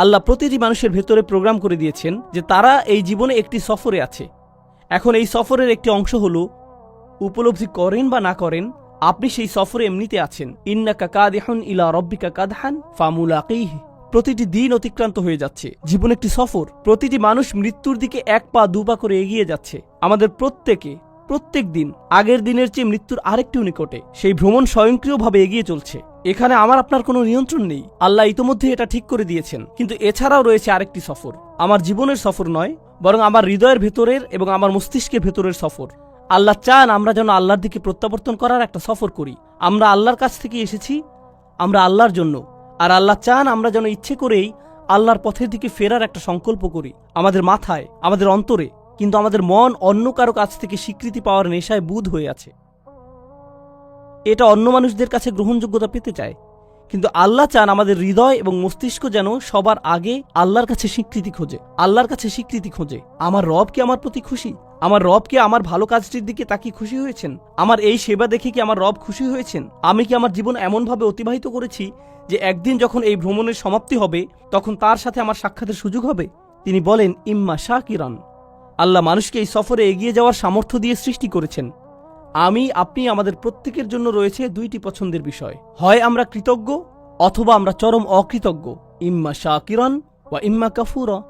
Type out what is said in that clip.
আল্লাহ প্রতিটি মানুষের ভেতরে প্রোগ্রাম করে দিয়েছেন যে তারা এই জীবনে একটি সফরে আছে। এখন এই সফরের একটি অংশ হলো, উপলব্ধি করেন বা না করেন, আপনি সেই সফরে এমনিতে আছেন। ইন্নাকা কাদেহন ইলা রব্বিকা কাদহান ফামুলাকিহ। প্রতিটি দিন অতিক্রান্ত হয়ে যাচ্ছে। জীবন একটি সফর। প্রতিটি মানুষ মৃত্যুর দিকে এক পা দু পা করে এগিয়ে যাচ্ছে। আমাদের প্রত্যেকে, প্রত্যেক দিন আগের দিনের চেয়ে মৃত্যুর আরেকটু নিকটে। সেই ভ্রমণ স্বয়ংক্রিয়ভাবে এগিয়ে চলছে। এখানে আমার আপনার কোনো নিয়ন্ত্রণ নেই। আল্লাহ ইতোমধ্যে এটা ঠিক করে দিয়েছেন। কিন্তু এছাড়াও রয়েছে আরেকটি সফর। আমার জীবনের সফর নয়, বরং আমার হৃদয়ের ভেতরের এবং আমার মস্তিষ্কের ভেতরের সফর। আল্লাহ চান আমরা যেন আল্লাহর দিকে প্রত্যাবর্তন করার একটা সফর করি। আমরা আল্লাহর কাছ থেকে এসেছি, আমরা আল্লাহর জন্য। আর আল্লাহ চান আমরা যেন ইচ্ছে করেই আল্লাহর পথের দিকে ফেরার একটা সংকল্প করি। আমাদের মাথায়, আমাদের অন্তরে, কিন্তু আমাদের মন অন্য কারও কাছ থেকে স্বীকৃতি পাওয়ার নেশায় বুধ হয়ে আছে। এটা অন্য মানুষদের কাছে গ্রহণযোগ্যতা পেতে চায়। কিন্তু আল্লাহ চান আমাদের হৃদয় এবং মস্তিষ্ক যেন সবার আগে আল্লাহর কাছে স্বীকৃতি খোঁজে, আল্লাহর কাছে স্বীকৃতি খোঁজে। আমার রব কি আমার প্রতি খুশি? আমার রব কি আমার ভালো কাজটির দিকে তাকিয়ে খুশি হয়েছেন? আমার এই সেবা দেখে কি আমার রব খুশি হয়েছেন? আমি কি আমার জীবন এমনভাবে অতিবাহিত করেছি যে একদিন যখন এই ভ্রমণের সমাপ্তি হবে, তখন তার সাথে আমার সাক্ষাতের সুযোগ হবে? তিনি বলেন, ইম্মা শাহ কিরণ আল্লাহ মানুষকে এই সফরে এগিয়ে যাওয়ার সামর্থ্য দিয়ে সৃষ্টি করেছেন। আমি, আপনি আমাদের প্রত্যেকের জন্য রয়েছে দুইটি পছন্দের বিষয়। হয় আমরা কৃতজ্ঞ, অথবা আমরা চরম অকৃতজ্ঞ। ইম্মা শাকিরন বা ইম্মা কাফুরা।